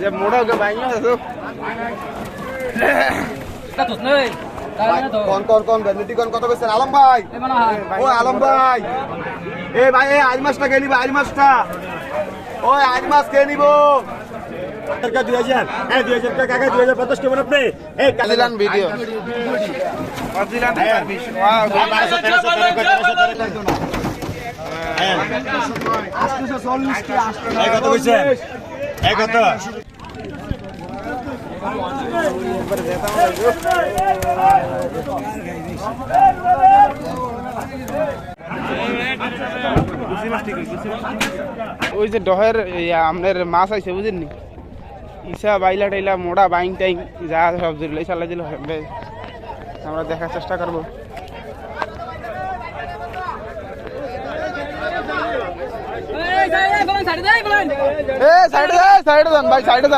যে মোড়া ওকে বাইন না তো তা তো নেই। তাহলে না তো। কোন কোন কোন ভ্যানিটি কোন কত কইছেন? আলম ভাই। এ ও আলম ভাই। এ ভাই এই আজ মাছটা কে নিবে? আজ মাছটা ওই আজ মাছ কে নিব? টাকা দুই হাজার। হ্যাঁ দুই হাজার টাকা কাকা দুই হাজার পঞ্চাশ কেমন আপনি? এই দিলান ভিডিও দিলান সার্ভিস ওয়াও বারোশো তেরোশো তেরো তেরোশো তেরো হ্যাঁ। এই কত কইছেন এই কত ওই যে ডহের আপনার মাছ আছে বুঝেননি? ইসা বাইলা টাইলা মোড়া বাইং টাইং, যা সব জুড়লে চালা দিল আমরা দেখার চেষ্টা করব এই যাই এই বলেন ছাড়ি দেই বলেন এ সাইডে সাইডে ভাই সাইডে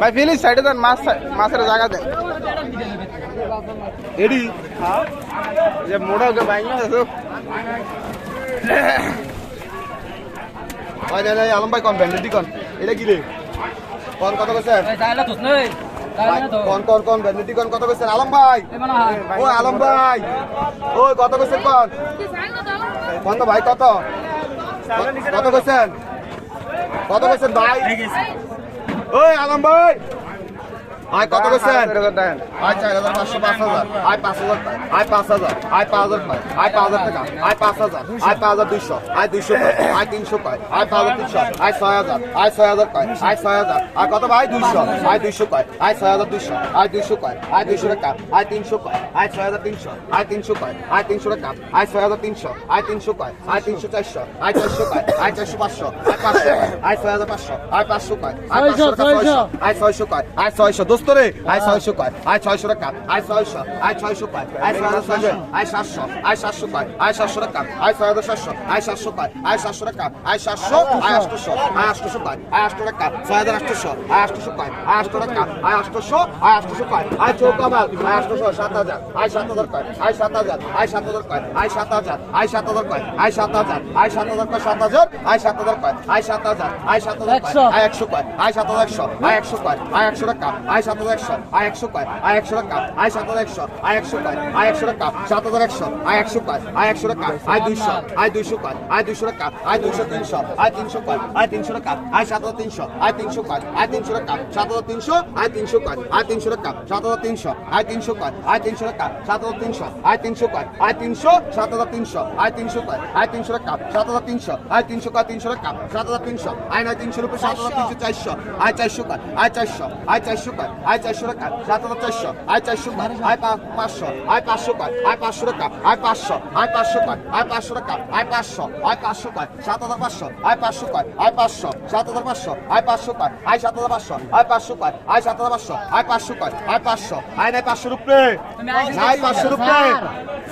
ভাই সাইডে মাছ মাছের জায়গা দেন। এডি যে মোড়া ওকে বাইং না তো ওই না আলম ভাই কোন ভ্যানিটি কোন? এটা কি রে? কোন কত কইছেন এই তাহলে তো নেই তাহলে কোন কোন কোন ভ্যানিটি কোন কত কইছেন? আলম ভাই। এ ও আলম ভাই। ওই কত কইছেন কোন? কত ভাই কত? কত কইছেন? কত কইছেন ভাই? ওই আলম ভাই! আয় কত কইছেন দেন আয় চার হাজার পাঁচশো পাঁচ হাজার আয় পাঁচ হাজার আয় পাঁচ হাজার আয় পাঁচ হাজার টাকা আয় পাঁচ হাজার টাকা আয় পাঁচ হাজার আয় পাঁচ হাজার দুইশো আয় দুইশো আয় তিনশো কয় আয় পাঁচ হাজার তিনশো আয় ছয় হাজার আয় ছয় হাজার কয় আয় ছয় হাজার আর কত ভাই দুইশো আয় দুইশো কয় আয় ছয় হাজার দুইশো আয় দুইশো কয় আয় দুইশো টাকা আয় তিনশো কয় আয় ছয় হাজার তিনশো আয় তিনশো কয় আয় তিনশো টাকা আয় ছয় হাজার তিনশো আয় তিনশো কয় আয় তিনশো চারশো আয় চারশো কয় আয় চারশো পাঁচশো আয় পাঁচশো আয় ছয় হাজার পাঁচশো আয় পাঁচশো কয় আয় পাঁচশো আয় ছয়শো কয় আয় ছয়শো দোস্ত রে আয় ছয়শো কয় আয় ছয়শো টাকা আয় ছয়শো আয় ছয়শো কয় আয় ছয় ছয়শো আয় সাতশো আয় সাতশো কয় আয় সাতশো টাকা আয় ছয় হাজার সাতশো আয় সাতশো কয় আয় সাতশো টাকা আয় সাতশো আয় আটশো আয় আটশো কয় আয় আটশো টাকা ছয় হাজার আটশো আয় আটশো কয় আয় আটশো টাকা আয় আটশো আয় আটশো কয় আয় চৌকামাল আয় আটশো সাত হাজার আয় সাত হাজার কয় আয় সাত হাজার আয় সাত হাজার কয় আয় সাত হাজার আয় সাত হাজার কয় আয় সাত হাজার আয় সাত হাজার কয় সাত হাজার আয় সাত হাজার কয় আয় সাত হাজার আয় সাত হাজার আয় একশো কয় আয় সাত হাজার একশো আয় একশো কয় আয় একশো টাকা আয় সাত একশো আয় একশো কয় আয় একশো টাকা আয় সাত একশো আয় একশো কয় আয় একশো টাকা সাত একশো আয় একশো কয় আয় একশো টাকা আয় দুইশো আয় দুইশো কয় আয় দুইশো টাকা আয় দুইশো তিনশো আয় তিনশো কয় আয় তিনশো টাকা আয় সাত তিনশো আয় তিনশো কয় আয় তিনশো টাকা সাত তিনশো আয় তিনশো কয় আয় তিনশো টাকা সাত তিনশো আয় তিনশো কয় আয় তিনশো টাকা সাত তিনশো আয় তিনশো কয় আয় তিনশো সাত তিনশো আয় তিনশো কয় আয় তিনশো টাকা সাত তিনশো আয় তিনশো কয় তিনশো টাকা সাত তিনশো আয় নয় তিনশো রুপে সাত তিনশো চারশো আয় চারশো কয় আয় চারশো আয় চারশো কয় আয় চারশো টাকা সাত হাজার চারশো আয় চারশো আয় পাঁচশো আয় পাঁচশো কয় আয় পাঁচশো টাকা আয় পাঁচশো আয় পাঁচশো কয় আয় পাঁচশো টাকা আয় পাঁচশো আয় পাঁচশো কয় সাত হাজার পাঁচশো আয় পাঁচশো কয় আয় পাঁচশো সাত হাজার পাঁচশো আয় পাঁচশো কয় আয় সাত হাজার পাঁচশো আয় পাঁচশো কয় আয় সাত হাজার পাঁচশো আয় পাঁচশো কয় আয় পাঁচশো আয় নাই পাঁচশো রুপে নাই পাঁচশো রুপে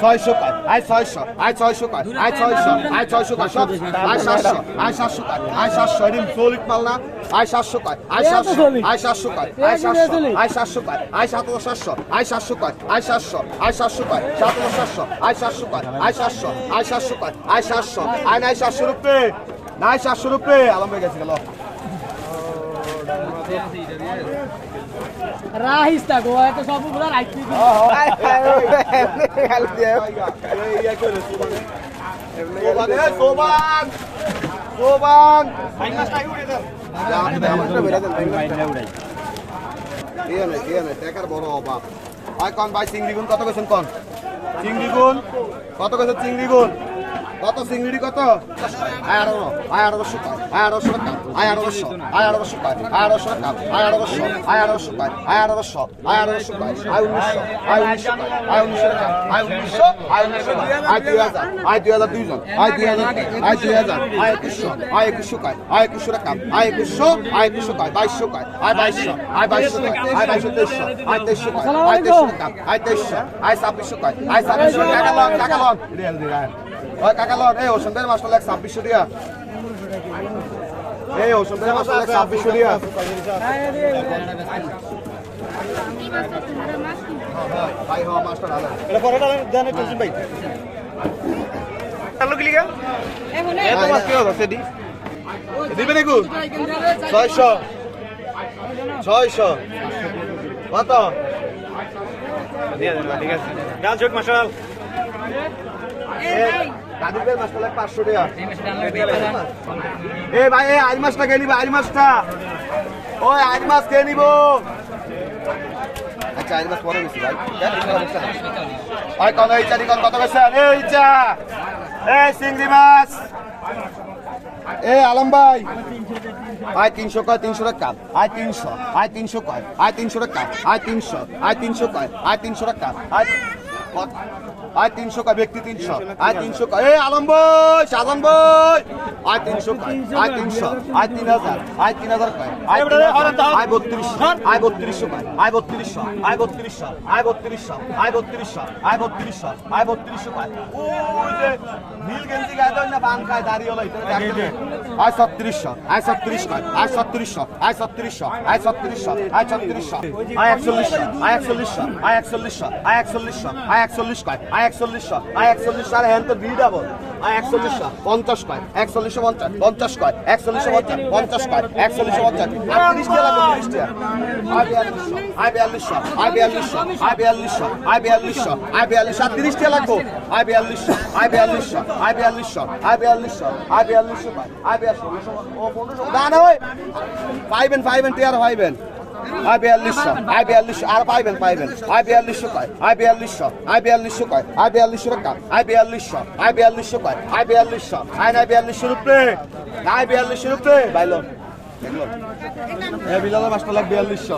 ছয়শো কয় আয় ছয়শো আয় ছয়শো কয় আয় ছয়শো আয় ছয়শো কয় সব আয় সাতশো আয় সাতশো কয় আয় সাতশো এদিন চলিক মাল না আয় সাতশো কয় আয় সাতশো আয় সাতশো কয় আয় সাতশো আয় সাতশো কয় আয় সাত সাতশো আয় সাতশো কয় আয় সাতশো আয় সাতশো কয় সাত সাতশো আয় সাতশো কয় আয় সাতশো আয় সাতশো কয় আয় সাতশো আয় নাই সাতশো রুপে নাই সাতশো রুপে আলম হয়ে গেছে গেল রাহিস তা গো এত সবগুলা রাখছি সোবান সোবান ভাই চিংড়ি গুণ কত কেছেন কন? চিংড়ি গুণ? কত কেছেন চিংড়ি গুণ? কত চিংড়ি কত আয় আঠারো আয় আঠারোশো আয় আঠারোশো টাকা আয় আঠারোশো আয় আঠারোশো আয় উনিশশো আয় উনিশশো আয় উনিশশো আয় উনিশশো আয় উনিশশো আয় দুই হাজার আয় দুই হাজার দুইজন আয় দুই হাজার আয় দুই হাজার আয় একুশশো আয় একুশশো কায় আয় একুশশো টাকা আয় একুশশো আয় একুশশো কায় বাইশশো কায় আয় বাইশশো আয় বাইশশো কায় আয় বাইশশো তেইশশো আয় তেইশশো কায় আয় তেইশশো টাকা আয় তেইশশো আয় ছাব্বিশশো কায় আয় ছাব্বিশশো টাকা লন টাকা লন রিয়াল দিরান ওই কাকা লন এই ওষুধের মাসটা লাগ ছাব্বিশশো দিয়া। এই ওষুধের মাসটা লাগ ছাব্বিশশো দিয়া। ভাই হওয়া মাস্টার আলো এটা পরে দেন একটু ভাই। চালু কি লিগা? এত মাছ কি হচ্ছে দি দিবে নাকু? ছয়শো। ছয়শো। কত? দিয়ে দেন ঠিক আছে। ডাল চোখ মাসাল কাদিবের মাছটা লাগে পাঁচশো টাকা। এ ভাই এই আইল মাছটা কে নিবে আইল মাছটা। ওই আইল মাছ কে নিব। আচ্ছা আইল মাছ পরে ভাই। ভাই কত এই চারি কত বেছেন এই চা। এই চিংড়ি মাছ। এ আলম ভাই। আয় তিনশো কয় তিনশো টাকা আয় তিনশো আয় তিনশো কয় আয় তিনশো টাকা আয় তিনশো আয় তিনশো কয় আয় তিনশো টাকা আয়? আয় তিনশো কয় ব্যক্তি তিনশো আয় তিনশো কয় এ আলম বই সাধন বই আয় তিনশো আয় তিনশো আয় তিন হাজার আয় তিন হাজার আয় আয় বত্রিশশো আয় বত্রিশশো আয় বত্রিশশো আয় বত্রিশশো আয় বত্রিশশো আয় বত্রিশশো আয় বত্রিশশো আয় বত্রিশশো ওই যে নীল গেঞ্জি গায়ে দেয় না বান খায় দাঁড়িয়ে হলো আয় ছত্রিশশো আয় ছত্রিশ কয় আয় ছত্রিশশো আয় ছত্রিশশো আয় ছত্রিশশো আয় ছত্রিশশো আয় একচল্লিশশো আয় একচল্লিশশো আয় আয় আয় একচল্লিশ কয় আয় একচল্লিশশো আয় একচল্লিশশো আর হ্যান তো বি ডাবল আয় একচল্লিশশো পঞ্চাশ কয় একচল্লিশশো পঞ্চাশ পঞ্চাশ কয় একচল্লিশশো পঞ্চাশ পঞ্চাশ কয় একচল্লিশশো পঞ্চাশ আর তিরিশ টাকা লাগবে তিরিশ টাকা আয় বিয়াল্লিশশো আয় বিয়াল্লিশশো আয় বিয়াল্লিশশো আয় বিয়াল্লিশশো আয় বিয়াল্লিশশো আর তিরিশ টাকা লাগবো আয় বিয়াল্লিশশো আয় বিয়াল্লিশশো আয় বিয়াল্লিশশো আয় বিয়াল্লিশশো আয় বিয়াল্লিশশো আয় বিয়াল্লিশশো না না ওই পাইবেন পাইবেন টিয়ার পাইবেন আয় বিয়াল্লিশশো আয় বিয়াল্লিশশো আর পাইবেন পাইবেন। আয় বিয়াল্লিশশো কয়? আয় বিয়াল্লিশশো আয় বিয়াল্লিশশো কয়? আয় বিয়াল্লিশশো টাকা? আয় বিয়াল্লিশশো আয় বিয়াল্লিশশো কয়? আয় বিয়াল্লিশশো আয় নাই বিয়াল্লিশশো রুপে আয় বিয়াল্লিশশো রুপে বিলাল মাস্টার লাগ বিয়াল্লিশশো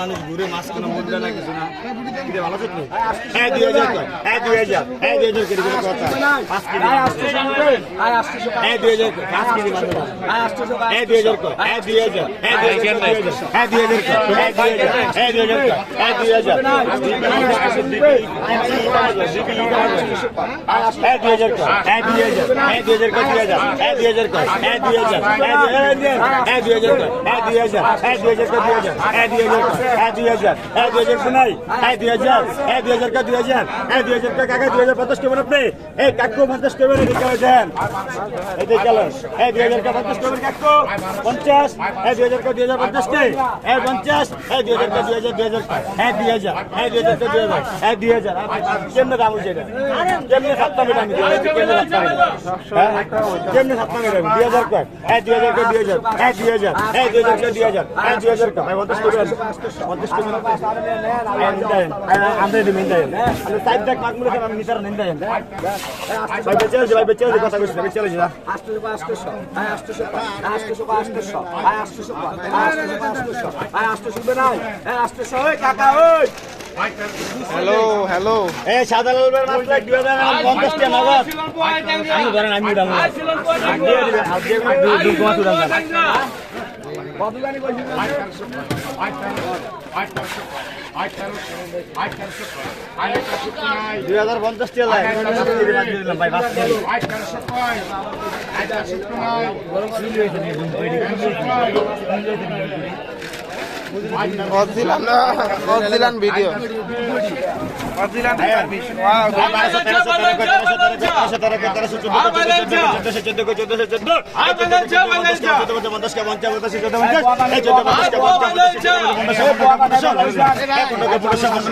মানুষ ঘুরে মাছ কোনো মুদ্রা না কিছু না ভালো চোখ হ্যাঁ দুই হাজার হ্যাঁ দুই হাজার হ্যাঁ দুই হাজার কেজি কথা পাঁচ কেজি হ্যাঁ দুই হাজার পাঁচ কেজি হ্যাঁ দুই হাজার হ্যাঁ দুই হাজার হ্যাঁ দুই হাজার হ্যাঁ দুই হাজার হ্যাঁ দুই হাজার হ্যাঁ দুই হাজার হ্যাঁ দুই হাজার হ্যাঁ দুই হাজার হ্যাঁ দুই হাজার হ্যাঁ হ্যাঁ হ্যাঁ হ্যাঁ হ্যাঁ হ্যাঁ হ্যাঁ হ্যাঁ হ্যাঁ হ্যাঁ হ্যাঁ হ্যাঁ পঞ্চাশ কেমন আপনি এই কাকু পঞ্চাশ কেমন এদিকে দেন এই যে গেল এই দুই হাজার পঞ্চাশ কেমন কাকু পঞ্চাশ হ্যাঁ দুই হাজার দুই হাজার পঞ্চাশ কে হ্যাঁ পঞ্চাশ হ্যাঁ দুই হাজার দুই হাজার দুই হাজার হ্যাঁ দুই হাজার হ্যাঁ দুই হাজার দুই হাজার হ্যাঁ দুই হাজার কেমনে দাম এটা কেমনে সাতটা মেটামি কেমনে সাতটা হ্যাঁ কেমনে সাতটা মেটামি দুই হাজার কয় হ্যাঁ দুই হাজার কয় দুই হাজার হ্যাঁ দুই হাজার হ্যাঁ দুই হাজার কয় দুই হাজার হ্যাঁ দুই হাজার কয় পঞ্চাশ করবেন পঞ্চাশ করবেন আমরা দিবেন দেন আমি সাইড দেখ মাগ মুলে আমি নিতার নেন দেন ভাই বেচে আছে ভাই বেচে আছে কথা কইছি বেচে আছে যা হ্যালো হ্যালো এ সাদা লাল বের মাত্র 2050 টাকা নগদ। আমি ধরেন আমি উড়াবো দুই কমা উড়ান দুই হাজার পঞ্চাশ টাকা লাগে। দিলাম ভাই বাস বলছিলাম না বলছিলাম ভিডিও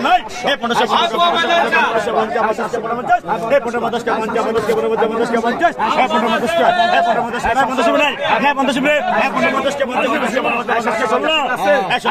নাই ষোলোশো এই ষোলো পঞ্চাশ পঞ্চাশ পঞ্চাশ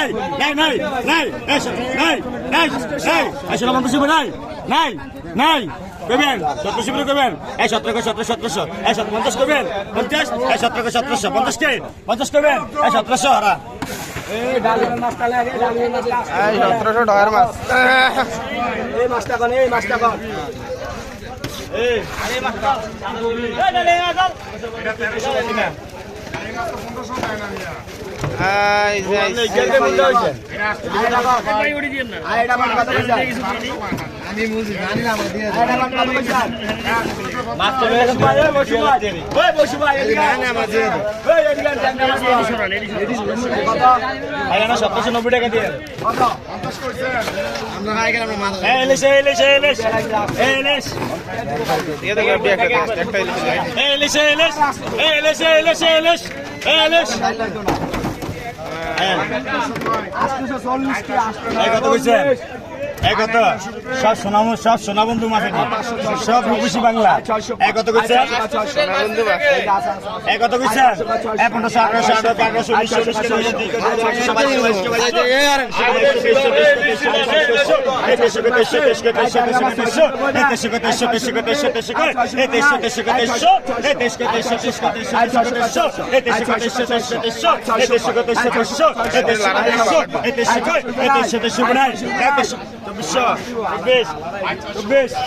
নাই নাই নাই নাই নাই নাই করবেন? সতেরোশো করে করবেন? এই সতেরো সতেরো সতেরোশো। এই সতেরো পঞ্চাশ করবেন? পঞ্চাশ? এই সতেরো সতেরোশো। পঞ্চাশ কে পঞ্চাশ করবেন? এই সতেরোশো হারা। এই সতেরোশো ডলার মাছ। এই মাছটা কন এই মাছটা কন। আই যাই সতেরোশো নব্বই টাকা দিয়ে। এলিশ এলিশ এলিশ। এলিশ। দিয়ে দেখো আপনি একটা একটা ইলিশ কত কইছেন এই কত সব সোনাম সব সোনাবন্ধু এটি সব রূপসী বাংলা এই কত কইছেন সোনা বন্ধু বা এই কত কইছেন এই পনেরোশো আঠারোশো আঠারো আঠারোশো উনিশশো উনিশশো উনিশশো বাইশশো তেইশশো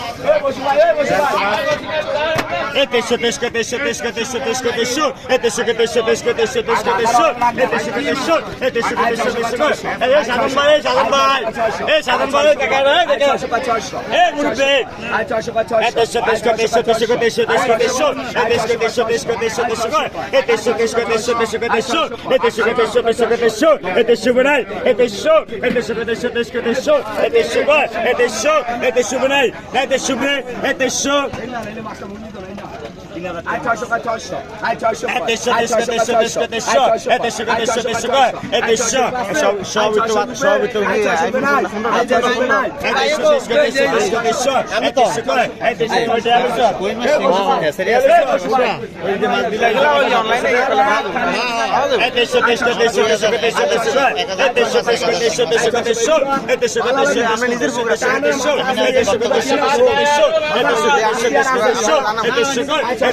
তেইশশো তেইশশো তেইশশো তেইশশো তেইশশো তেইশশো এই তেইশশো তেইশশো তেইশশো তেইশশো তেইশশো তেইশশো এই তেইশশো তেইশশো এই তেইশশো তেইশশো তেইশশো এই সাধন ভাই এই সাধন ভাই এই সাধন ভাই দেখা রে দেখা এই মুরব্বি এই তেইশশো তেইশশো তেইশশো তেইশশো তেইশশো তেইশশো তেইশশো এই তেইশশো তেইশশো তেইশশো তেইশশো তেইশশো এই তেইশশো তেইশশো তেইশশো তেইশশো তেইশশো এই তেইশশো তেইশশো তেইশশো তেইশশো এই তেইশশো বানাই এই তেইশশো এই তেইশশো তেইশশো তেইশশো তেইশশো এই তেইশশো কয় এই তেইশশো এই তেইশশো বানাই এই তেইশশো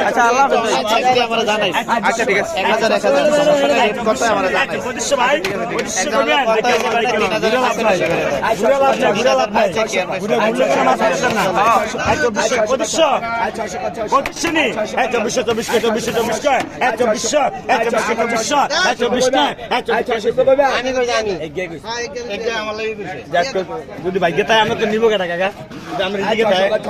আচ্ছা। আচ্ছা ঠিক আছে এক হাজার এক হাজার সমস্যা নেই রেট কত আমার যদি ভাগ্যে তাই আমরা তো নিবো কেটা কাকা আমরা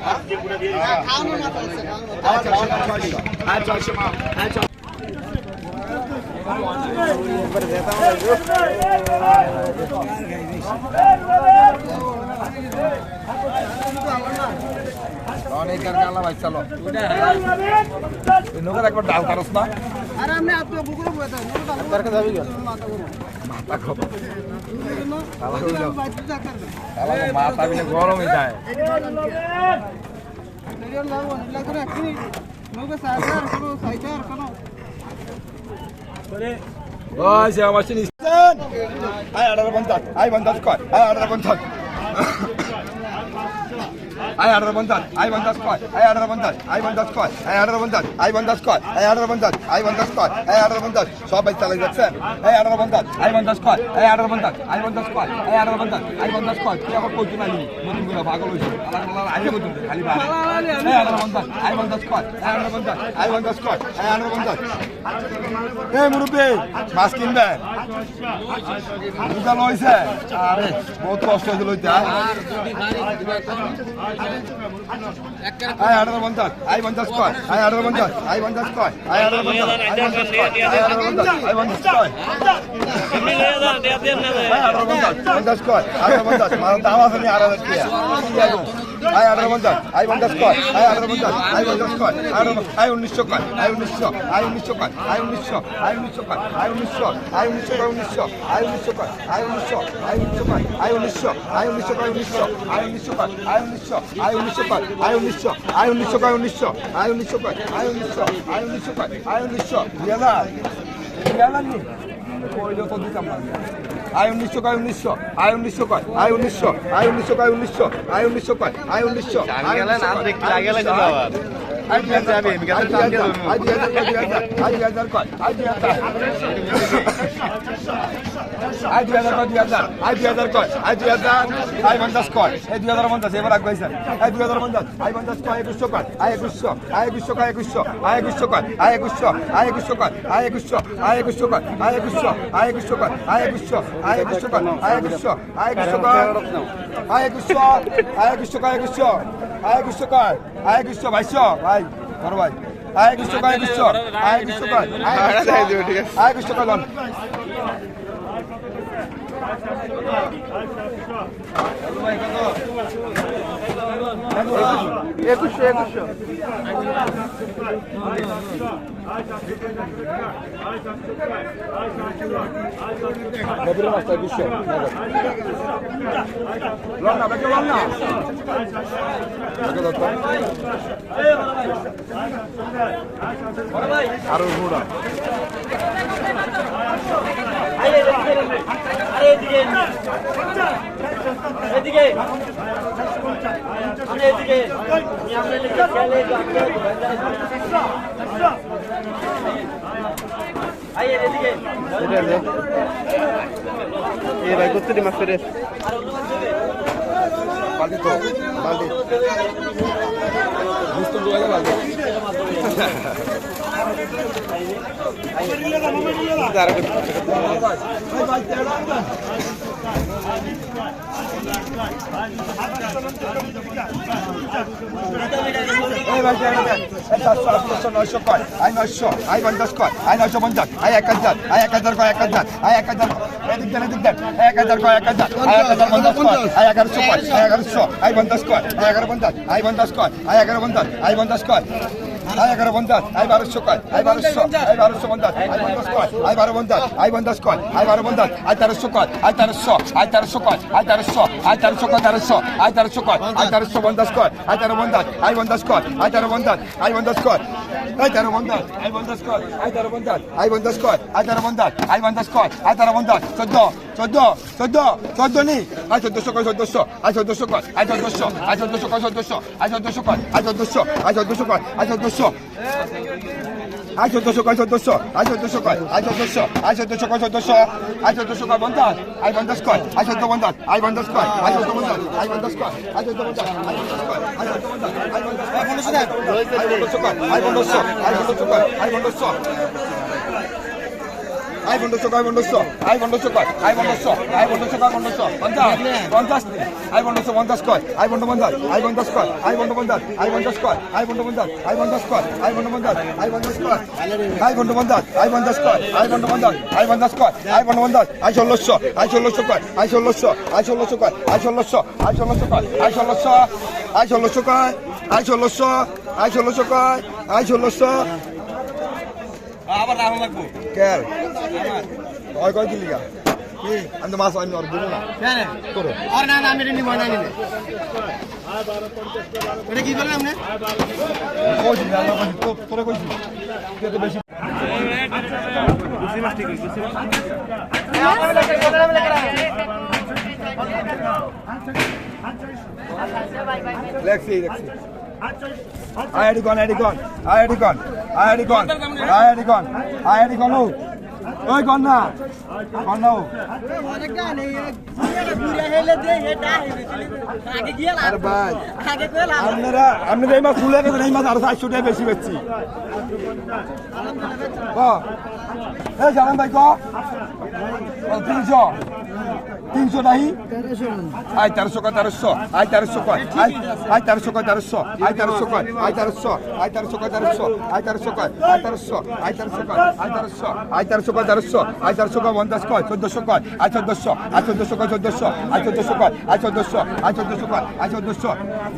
তাই এক চব্বিশশো চব্বিশশো চব্বিশশো চব্বিশশো চব্বিশশো চব্বিশশো এক চব্বিশশো চব্বিশশো এক চব্বিশশো এক চব্বিশশো পঞ্চাশ ছাব্বিশশো ছাব্বিশ কে ছাব্বিশশো এক ছাব্বিশশো এক ছাব্বিশশো কে ছাব্বিশশো এক ছাব্বিশশো পঞ্চাশ কে পঞ্চাশ হারা ব্যাগলিয়ে ব্যাগলিয়ে ব্যাগলিয়ে ব্যাগলিয়ে ব্যাগলিয়ে দরকার যাবি কেন গরমই ওই সে আমার চিনিস। আয় আঠারো পঞ্চাশ। আয় কয় আয় আঠারো পঞ্চাশ আয় আঠারো পঞ্চাশ আয় পঞ্চাশ কয় আয় আঠারো পঞ্চাশ আয় পঞ্চাশ কয় আয় আঠারো পঞ্চাশ আয় পঞ্চাশ কয় আয় আঠারো পঞ্চাশ আয় পঞ্চাশ কয় আয় আঠারো পঞ্চাশ সবাই চালাই যাচ্ছেন আয় আঠারো পঞ্চাশ আয় পঞ্চাশ কয় আয় আঠারো পঞ্চাশ আয় পঞ্চাশ কয় আয় আঠারো পঞ্চাশ আয় পঞ্চাশ কয় তুই এখন কইতে নাই নতুন করে পাগল হয়েছে আলাদা আলাদা আগে নতুন খালি বাড়ে আয় আঠারো পঞ্চাশ আয় পঞ্চাশ কয় আয় আঠারো পঞ্চাশ আয় পঞ্চাশ কয় আয় আঠারো পঞ্চাশ এই মুরব্বী মাছ কিনবেন দোকান হয়েছে আরে বহুত কষ্ট হয়েছিল আয় আঠারো পঞ্চাশ, আয় পঞ্চাশ কয়, আয় আঠারো পঞ্চাশ, আয় পঞ্চাশ কয়, আয় আঠারো পঞ্চাশ, আয় পঞ্চাশ কয়, আয় আঠারো পঞ্চাশ, আয় পঞ্চাশ কয়, আয় আঠারো পঞ্চাশ পঞ্চাশ কয় আঠারো পঞ্চাশ, মার দাম আছে নি আড়াই হাজার আয় আঠারো পঞ্চাশ আয় পঞ্চাশ কয় আয় আঠারো পঞ্চাশ আয় পঞ্চাশ কয় আয় উনিশশো কয় আয় উনিশশো আয় উনিশশো কয় আয় উনিশশো আয় উনিশশো কয় আয় উনিশশো আয় উনিশশো কয় উনিশশো আয় উনিশশো কয় আয় উনিশশো আয় উনিশশো কয় আয় উনিশশো আয় উনিশশো কয় উনিশশো আয় উনিশশো কয় আয় উনিশশো আয় উনিশশো কয় আয় উনিশশো আয় উনিশশো কয় উনিশশো আয় উনিশশো কয় আয় উনিশশো আয় উনিশশো কয় আয় উনিশশো গেলা গেলা নি কইলো তো দিতাম না আয় উনিশশো কয় উনিশশো। আয় উনিশশো কয় আয় উনিশশো। আয় উনিশশো কয় উনিশশো। আয় উনিশশো কয় আয় উনিশশো। আয় দুই হাজার কয়। আয় দুই হাজার আয় দুই হাজার কয় দুই আয় দুই হাজার কয় আয় দুই হাজার আয় পঞ্চাশ কয় এই দুই হাজার পঞ্চাশ এবার আগ আয় দুই হাজার পঞ্চাশ আয় পঞ্চাশ কয় একুশশো কয় আয় একুশশো আয় একুশশো কয় একুশশো আয় একুশশো আয় একুশশো আয় একুশশো কয় একুশশো আয় একুশশো কয় আয় একুশশো আয় একুশশো আয় একুশশো আয় একুশশো আয় একুশশো আয় একুশশো আয় একুশশো আয় একুশশো কয় একুশশো আয় একুশশো কয় আয় একুশশো বাইশশো ভাই বড় ভাই আয় একুশশো কয় একুশশো আয় একুশশো কয় একুশশো একুশশো। নবীর রাস্তা একুশশো লন না বেকে লন না বেকে দত্ত আরও ঘোড়া। এদিকে আমি এদিকে। আমি এদিকে খেলে আইয়ে এদিকে। এটা দে এ ভাই কত মাছ রে বালতি তো বালতি। বুঝতে দোয়া বালতি। এই ভাই সাতশো, আটশো, নয়শো কয়? আই নয়শো আই পঞ্চাশ কয়? আই নয়শো পঞ্চাশ? আই এক হাজার আই এক হাজার কয়, এক হাজার? আই এক হাজার এদিক দেন এদিক দেন। এক হাজার কয়, এক হাজার? আই এক হাজার পঞ্চাশ কয়? আই এগারোশো কয়? আই এগারোশো। আই পঞ্চাশ কয়? আই এগারো পঞ্চাশ? আই পঞ্চাশ কয়? আই এগারো পঞ্চাশ? আই পঞ্চাশ কয়? আই এগারো পঞ্চাশ আই বারোশো কয় আই বারোশো আই বারোশো পঞ্চাশ আই পঞ্চাশ কয় আই বারো পঞ্চাশ আই পঞ্চাশ কয় আই বারো পঞ্চাশ আই তেরোশো কয় আই তেরোশো আই তেরোশো কয় আই তেরোশো আই তেরোশো কয় তেরোশো আই তেরোশো কয় আই তেরোশো পঞ্চাশ কয় আই তেরো পঞ্চাশ আই পঞ্চাশ কয় আই তেরো পঞ্চাশ আই পঞ্চাশ কয় আই তেরো পঞ্চাশ আই পঞ্চাশ কয় আই তেরো পঞ্চাশ আই পঞ্চাশ কয় আই তেরো পঞ্চাশ আই পঞ্চাশ কয় আই তেরো পঞ্চাশ চোদ্দ চোদ্দ চোদ্দ চোদ্দ নি আই চোদ্দশো কয় চোদ্দশো আই চোদ্দশো কয় আই চোদ্দশো আই চোদ্দশো কয় চোদ্দশো আই চোদ্দশো কয় আই চোদ্দশো আই চোদ্দশো কয় আই চোদ্দশো আই চোদ্দশো কয় চোদ্দশো আই চোদ্দশো কয় আই চোদ্দশো আই চোদ্দশো কয় চোদ্দশো আই চোদ্দশো কয় পঞ্চাশ আই পঞ্চাশ কয় আই চোদ্দ পঞ্চাশ আই পঞ্চাশ কয় আই চোদ্দ পঞ্চাশ আই পঞ্চাশ কয় আই চোদ্দ পঞ্চাশ আই পঞ্চাশ কয় আই চোদ্দ পঞ্চাশ আই পঞ্চাশ আই পঞ্চাশ কয় আই পঞ্চাশ আই পঞ্চাশ কয় আই পঞ্চাশ আই বন্ধুশো কয় বন্ধুশো আই বন্ধুশো কয় আই বন্ধুশো আই বন্ধুশো কয় বন্ধুশো পঞ্চাশ পঞ্চাশ আই বন্ধুশো পঞ্চাশ কয় আই বন্ধু পঞ্চাশ আই পঞ্চাশ কয় আই বন্ধু পঞ্চাশ আই পঞ্চাশ কয় আই বন্ধু পঞ্চাশ আই পঞ্চাশ কয় আই বন্ধু পঞ্চাশ আই পঞ্চাশ কয় আই বন্ধু পঞ্চাশ আই পঞ্চাশ কয় আই বন্ধু পঞ্চাশ আই পঞ্চাশ কয় আই বন্ধু পঞ্চাশ আই ষোলোশো আই ষোলোশো কয় আই ষোলোশো আই ষোলোশো কয় আই ষোলোশো আই ষোলোশো কয় আই ষোলোশো আই ষোলোশো কয় আই ষোলোশো আই ষোলোশো কয় আই ষোলোশো আবার রাখা লাগবো। কেন কয় কয় কিলিগা আমি তো মাছ আমি আর দেবো না। করো। আর না না আমি এটা নিব না। এটা কি করলেন আপনি? কইছি না কইছি তো- তোরে কইছি। তো বেশি লেখছি লেখছি। কোন আইডি কোন আইডি কোন আইডি কোন আইডি কোন আইডি কোন ও ওই কোন না কোন না আপনারা আপনারা এই মাছ ফুলে গেছেন এই মাছ আরও চারশো টাকা বেশি বেচছি। এই জানান ভাই, ক? তিনশো তিনশো নাহি আই তেরোশো কয় তেরোশো আই তেরোশো কয় আই তেরোশো কয় তেরোশো আই তেরোশো কয় আই তেরোশো আই তেরোশো কয় তেরোশো আই তেরোশো কয় আই তেরোশো আই তেরোশো কয় আই তেরোশো আই তেরোশো কয় তেরোশো আয় তেরোশো কয় পঞ্চাশ কয় চোদ্দশো কয় আয় চোদ্দশো আয় চোদ্দশো কয় চোদ্দশো আয় চোদ্দশো কয় আয় চোদ্দশো আয় চোদ্দশো কয় আয় চোদ্দশো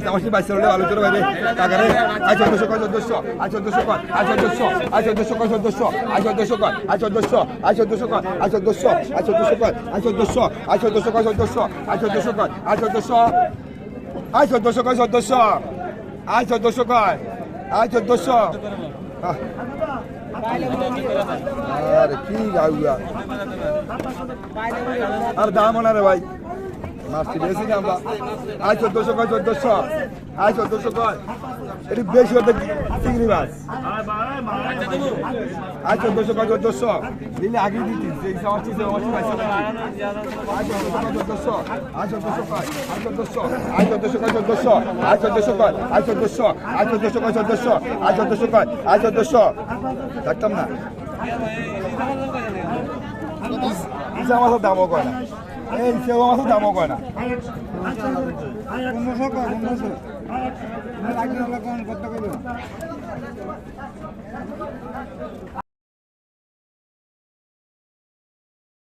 আমার বাইশে হলে আলোচনা বাইরে কাকারে আয় চোদ্দশো কয় চোদ্দশো আয় চোদ্দশো কয় আয় চোদ্দশো আয় চোদ্দশো কয় চোদ্দশো আয় চোদ্দশো কয় আয় চোদ্দশো আয় চোদ্দশো কয় আয় চোদ্দশো আয় চোদ্দশো কয় আয় চোদ্দশো আয় কয় চোদ্দশো আয় চোদ্দশো কয় আয় চোদ্দশো আয় চোদ্দশো কয় চোদ্দশো আয় চোদ্দশো কয় আয় চোদ্দশো আরে কি গাউয়া। আর দাম না রে ভাই। মাছটি বেশি দাম বা আয় চোদ্দশো কয়, চোদ্দশো। আয় চোদ্দশো কয়। এটি বেশি হতে চিংড়ি মাছ। আয় চোদ্দশো কয়, চোদ্দশো। দিলে আগে দিতি। চোদ্দশো আয় চোদ্দশো কয়, আয় চোদ্দশো। আয় চোদ্দশো কয়, চোদ্দশো। আয় চোদ্দশো কয়, আয় চোদ্দশো। আয় চোদ্দশো কয়, চোদ্দশো। আয় চোদ্দশো কয়, আয় চোদ্দশো। না। না। এই সেবা মাছের দামও কয় না। পনেরোশো কয় পনেরোশো।